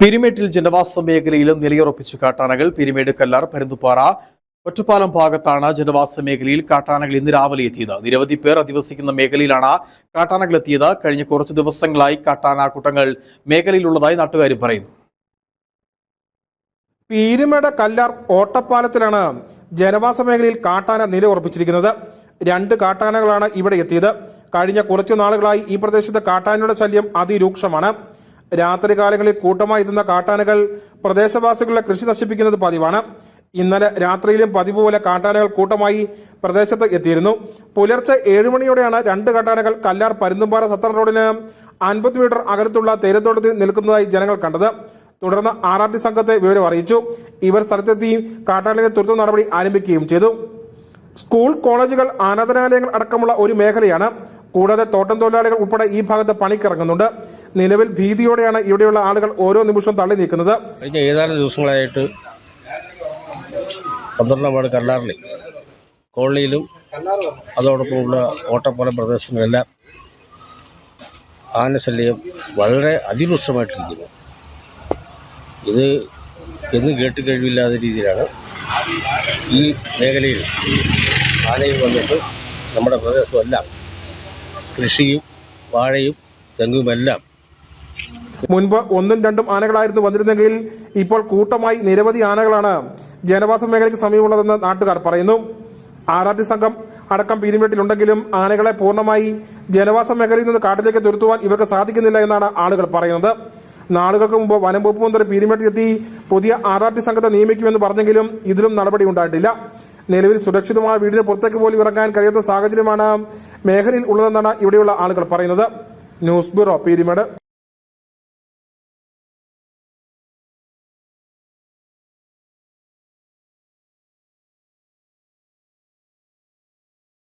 പീരുമേട്ടിൽ ജനവാസ മേഖലയിലും നിലയുറപ്പിച്ചു കാട്ടാനകൾ. പിരിമേട് കല്ലാർ പരുന്തുപാറ ഒറ്റപ്പാലം ഭാഗത്താണ് ജനവാസ മേഖലയിൽ കാട്ടാനകൾ ഇന്ന് രാവിലെ എത്തിയത്. നിരവധി പേർ അധിവസിക്കുന്ന മേഖലയിലാണ് കാട്ടാനകൾ എത്തിയത്. കഴിഞ്ഞ കുറച്ച് ദിവസങ്ങളായി കാട്ടാന കൂട്ടങ്ങൾ മേഖലയിലുള്ളതായി നാട്ടുകാരും പറയുന്നു. പീരുമേട് കല്ലാർ ഓട്ടപ്പാലത്തിലാണ് ജനവാസ മേഖലയിൽ കാട്ടാന നില ഉറപ്പിച്ചിരിക്കുന്നത് രണ്ട് കാട്ടാനകളാണ് ഇവിടെ എത്തിയത്. കഴിഞ്ഞ കുറച്ചു നാളുകളായി ഈ പ്രദേശത്ത് കാട്ടാനയുടെ ശല്യം അതിരൂക്ഷമാണ്. രാത്രി കാലങ്ങളിൽ കൂട്ടമായി എത്തുന്ന കാട്ടാനകൾ പ്രദേശവാസികളുടെ കൃഷി നശിപ്പിക്കുന്നത് പതിവാണ്. ഇന്നലെ രാത്രിയിലും പതിവ് പോലെ കാട്ടാനകൾ കൂട്ടമായി പ്രദേശത്ത് എത്തിയിരുന്നു. പുലർച്ചെ ഏഴുമണിയോടെയാണ് രണ്ട് കാട്ടാനകൾ കല്ലാർ പരുന്തുംപാറ സത്തർ റോഡിന് അൻപത് മീറ്റർ അകലത്തുള്ള തേരത്തോട്ടത്തിൽ നിൽക്കുന്നതായി ജനങ്ങൾ കണ്ടത്. തുടർന്ന് ആർ ആർ ടി സംഘത്തെ വിവരം അറിയിച്ചു. ഇവർ സ്ഥലത്തെത്തി കാട്ടാനകളെ തുരുത്ത നടപടി ആരംഭിക്കുകയും ചെയ്തു. സ്കൂൾ കോളേജുകൾ ആരാധനാലയങ്ങൾ അടക്കമുള്ള ഒരു മേഖലയാണ്. കൂടാതെ തോട്ടം തൊഴിലാളികൾ ഉൾപ്പെടെ ഈ ഭാഗത്ത് പണിക്കിറങ്ങുന്നുണ്ട്. നിലവിൽ ഭീതിയോടെയാണ് ഇവിടെയുള്ള ആളുകൾ ഓരോ നിമിഷവും തള്ളി നീക്കുന്നത്. കഴിഞ്ഞ ഏതാനും ദിവസങ്ങളായിട്ട് പന്ത്രണ്ടാം വാർഡ് കല്ലാറിൽ കോളനിയിലും അതോടൊപ്പമുള്ള ഓട്ടപ്പുറം പ്രദേശങ്ങളെല്ലാം ആനശല്യം വളരെ അതിരൂക്ഷമായിട്ടിരിക്കുന്നു. ഇത് എന്നും കേട്ട് കഴിവില്ലാത്ത രീതിയിലാണ് ഈ മേഖലയിൽ ആനയിൽ വന്നിട്ട് നമ്മുടെ പ്രദേശമെല്ലാം കൃഷിയും വാഴയും തെങ്ങുമെല്ലാം മുൻപ് ഒന്നും രണ്ടും ആനകളായിരുന്നു വന്നിരുന്നെങ്കിൽ ഇപ്പോൾ കൂട്ടമായി നിരവധി ആനകളാണ് ജനവാസ മേഖലയ്ക്ക് സമീപമുള്ളതെന്ന് നാട്ടുകാർ പറയുന്നു. ആർ സംഘം അടക്കം പീരുമേട്ടിലുണ്ടെങ്കിലും ആനകളെ പൂർണമായി ജനവാസ മേഖലയിൽ നിന്ന് കാട്ടിലേക്ക് തുരുത്തുവാൻ ഇവർക്ക് സാധിക്കുന്നില്ല എന്നാണ് ആളുകൾ പറയുന്നത്. നാളുകൾക്ക് മുമ്പ് വനം വകുപ്പ് മന്ത്രി പീരുമേട്ടിലെത്തി പുതിയ ആർ സംഘത്തെ നിയമിക്കുമെന്ന് പറഞ്ഞെങ്കിലും ഇതിലും നടപടി ഉണ്ടായിട്ടില്ല. നിലവിൽ സുരക്ഷിതമായ വീടിന് പുറത്തേക്ക് പോലും ഇറങ്ങാൻ കഴിയാത്ത സാഹചര്യമാണ് മേഖലയിൽ ഉള്ളതെന്നാണ് ഇവിടെയുള്ള ആളുകൾ പറയുന്നത്. News bureau Peermade.